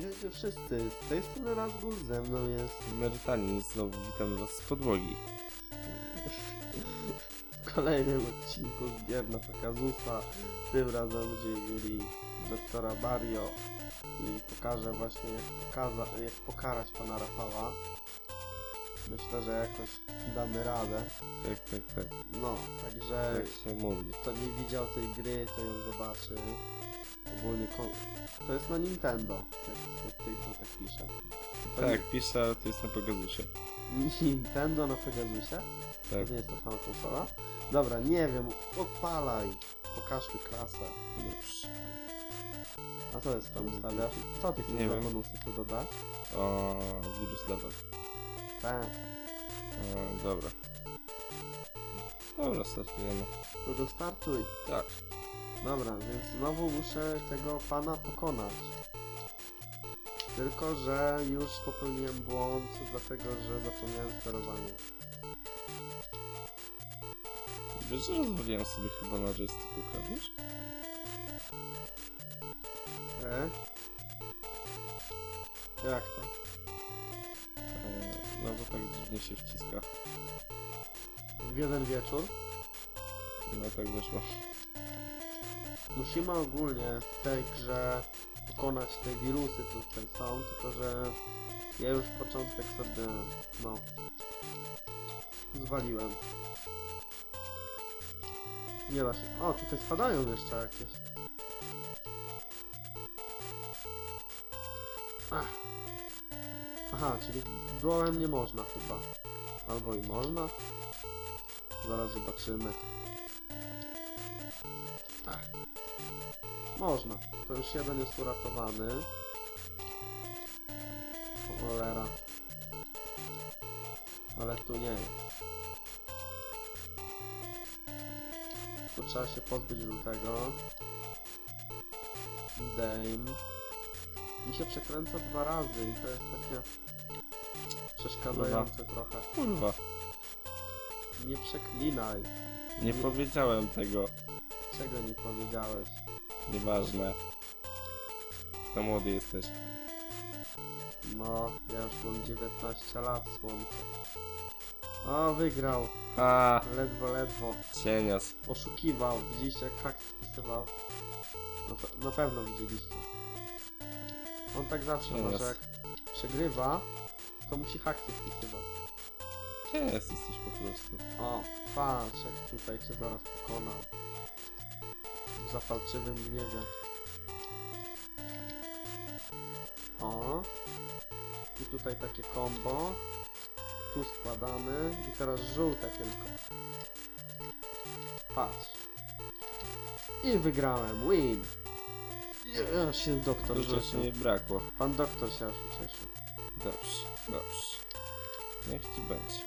witajcie wszyscy. Z tej strony Razgul, ze mną jest Merytanin, znowu witam was z podłogi. w kolejnym odcinku z gier na. Tym razem będziemy mieli doktora Mario i pokażę właśnie jak, pokaza jak pokarać pana Rafała. Myślę, że jakoś damy radę. Tak, tak, tak. No, także Tak się mówi. kto nie widział tej gry, to ją zobaczy. Ogólnie kon- to jest na Nintendo, tak, pisze. To Tak, pisze, to jest na Pegasusie. Nintendo na Pegasusie? Tak. To nie jest ta sama konsola? Dobra, nie wiem, odpalaj. Pokażmy klasę. Już. A co jest tam ustawiasz? Co ty chcesz Nie na wiem. bonusy tu dodać? O, wirus level. Tak. Dobra. Dobra, startujemy. To dostartuj. Tak. Dobra, więc znowu muszę tego pana pokonać. Tylko, że już popełniłem błąd, dlatego, że zapomniałem sterowanie. Wiesz, że rozwaliłem sobie chyba na joysticku klawisz? E? Jak to? E, no bo tak dziwnie się wciska. W jeden wieczór? No tak wyszło. Musimy ogólnie w tej grze pokonać te wirusy, co tutaj są, tylko że ja już początek sobie, no, zwaliłem. Nie da się. O, tutaj spadają jeszcze jakieś. Ach. Aha, czyli dołem nie można chyba. Albo i można. Zaraz zobaczymy. Ach. Można. To już jeden jest uratowany. Cholera. Ale tu nie jest. Tu trzeba się pozbyć żółtego. Dame. Mi się przekręca dwa razy i to jest takie przeszkadzające trochę. Kurwa. Nie przeklinaj. Nie powiedziałem tego. Czego nie powiedziałeś? Nieważne. Za młody jesteś. No, ja już mam 19 lat, słońce. O, wygrał. Ha! Ledwo, ledwo. Cienias. Oszukiwał. Widzieliście jak hak spisywał? Na, pe- na pewno widzieliście. On tak zawsze ma, Teraz. że jak przegrywa, to musi haksy wpisywać. Cienias jesteś po prostu. O, patrz jak tutaj cię zaraz pokonam. Zapalczywym gniewie. O. I tutaj takie combo. Tu składamy. I teraz żółte tylko. Patrz. I wygrałem. Win. Ja się doktor Dużo ucieszył. nie brakło. Pan doktor się aż ucieszył. Dobrze, dobrze. Niech ci będzie.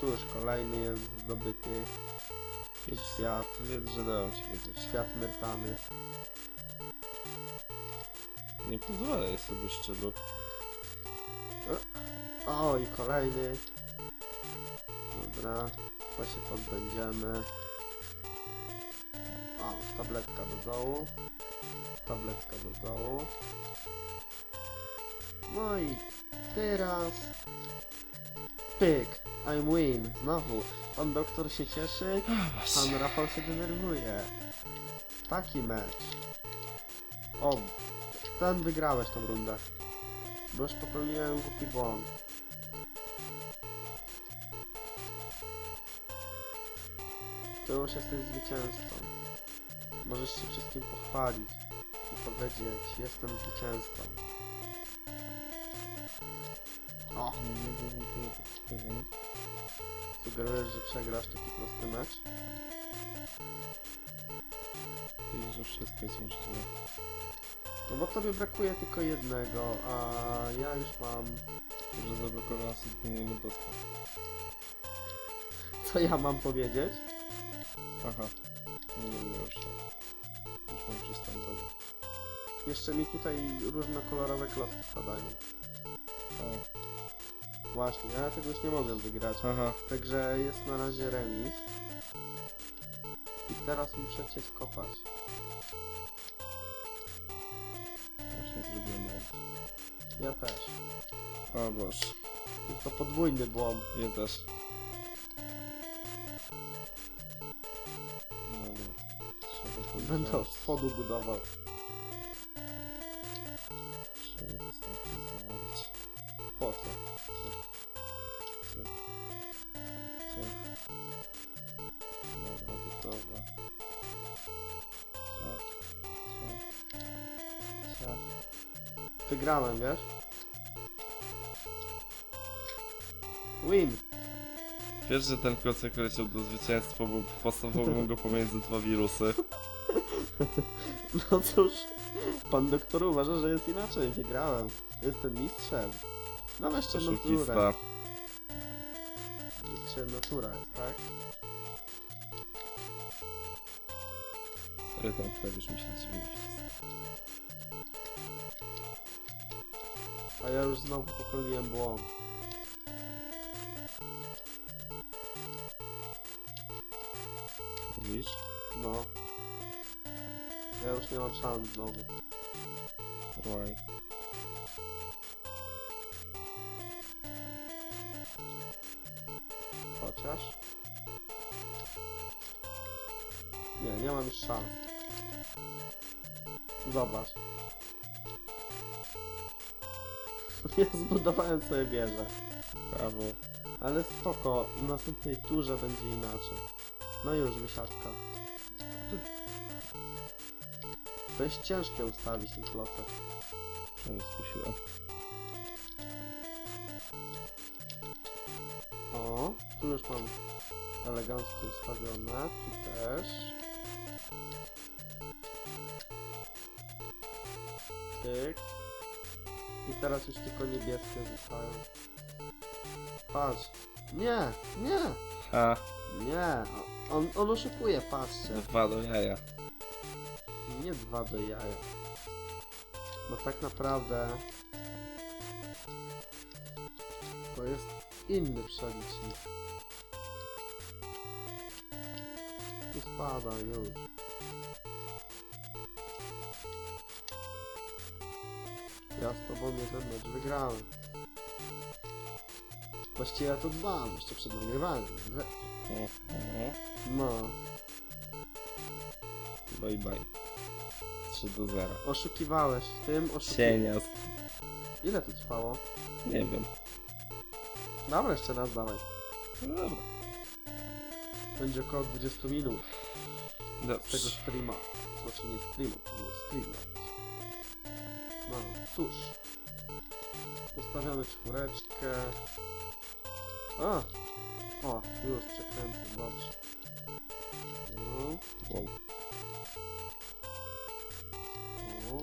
Tu już kolejny jest zdobyty. Świat. Wiedz, że dałem ci wiedzieć. Świat myrtany. Nie pozwolę sobie szczelu. O, i kolejny. Dobra, to się pozbędziemy. O, tabletka do dołu. Tabletka do dołu. No i teraz... Pyk! I'm win! Znowu. Pan doktor się cieszy, pan Rafał się denerwuje. Taki mecz. O, ten wygrałeś tą rundę. Bo już popełniłem głupi błąd. To już jesteś zwycięzcą. Możesz się wszystkim pochwalić i powiedzieć, jestem zwycięzcą. O, sugerujesz, że przegrasz taki prosty mecz? I że wszystko jest możliwe. No bo tobie brakuje tylko jednego, a ja już mam... Że zablokowałem sobie do niego dostęp. Co ja mam powiedzieć? Aha. Nie mówię już. Już mam czystą drogę. Jeszcze mi tutaj różne kolorowe klocki. Właśnie, ja tego już nie mogę wygrać. Aha. Także jest na razie remis. I teraz muszę cię skopać. Ja też. O Boże. I to podwójny błąd. Ja też. Dobra. Trzeba to Będę od spodu budował. Wygrałem, wiesz? Win! Wiesz, że ten klocek leciał do zwycięstwa, bo pasowało go pomiędzy dwa wirusy. No cóż, pan doktor uważa, że jest inaczej. Wygrałem. Jestem mistrzem. No jeszcze naturę. Oszukista. Jeszcze natura jest, tak? Sorry, ten klawisz mi się dziwił. A ja już znowu popełniłem błąd. Widzisz? No. Ja już nie mam szans znowu. Why? Chociaż... Nie, nie mam już szans. Zobacz. Ja zbudowałem sobie wieżę. Prawo. Ale spoko, w następnej turze będzie inaczej. No już, wysiadka. To jest ciężkie ustawić ten klocek. Przynajmniej skusiłem. O, tu już mam elegancko ustawione, tu też. Tyk. I teraz już tylko niebieskie zostają. Patrz. Nie, nie, Ha! nie. On, on oszukuje, patrzcie. Dwa do jaja. Nie dwa do jaja. Bo tak naprawdę to jest inny przelicznik. Tu spada już. Ja z tobą jeden mecz wygrałem. Właściwie ja to dwa, bo jeszcze przed nagrywaniem. Dwie. Mhm. No, Bye bye. 3 do 0. oszukiwałeś w tym, oszukiwałeś. Cienias. Ile to trwało? Nie wiem. Dobra, jeszcze raz dawaj. No dobra. Będzie około 20 minut z tego Dobrze. streama. Znaczy nie streamu, to nie streama. No, cóż. Ustawiamy czwóreczkę. A! O, już przekręcę, dobrze. No, Wow. o.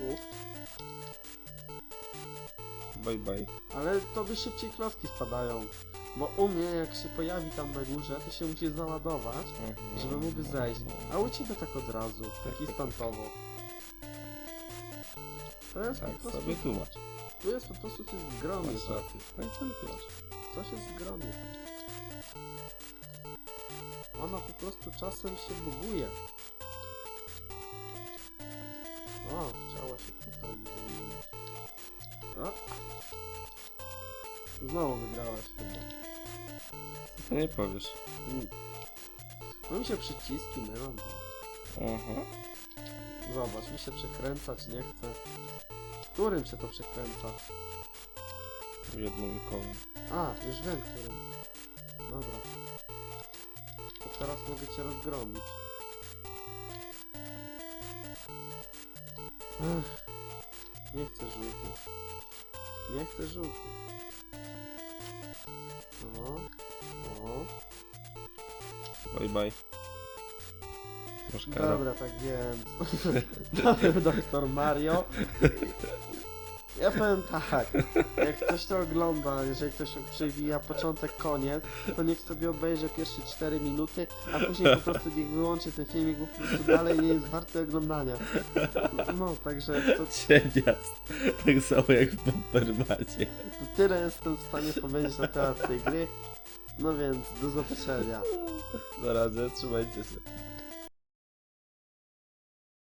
Uf. Bye bye. Ale to by szybciej klocki spadają. Bo u mnie jak się pojawi tam na górze, to się musi załadować, Mhm. żeby mógł zejść. A u ciebie tak od razu, tak tak, instantowo. To jest Tak po prostu, sobie tłumacz. tu jest po prostu coś zgromny. Masz rację. Tak sobie tłumacz. Coś jest zgromny. Ona po prostu czasem się buguje. O, chciała się tutaj zamienić. O. Znowu wygrałeś chyba. To nie powiesz. Mm. No mi się przyciski mylą. Aha. Zobacz, mi się przekręcać nie chce. Którym się to przekręca? Jednym kołem. A, już wiem którym. Dobra. To teraz mogę cię rozgromić. Ech. Nie chcę żółtych. Nie chcę żółtych. Bye bye. Dobra, tak więc. Nowy doktor Mario. Ja powiem tak, jak ktoś to ogląda, jeżeli ktoś przewija początek, koniec, to niech sobie obejrzy pierwsze 4 minuty, a później po prostu niech wyłączy ten filmik, bo po prostu dalej nie jest warty oglądania. No, także to, Cienias. Tak samo jak w Bombermacie. to tyle jestem w stanie powiedzieć na temat tej gry. No więc, do zobaczenia. Na razie, trzymajcie się.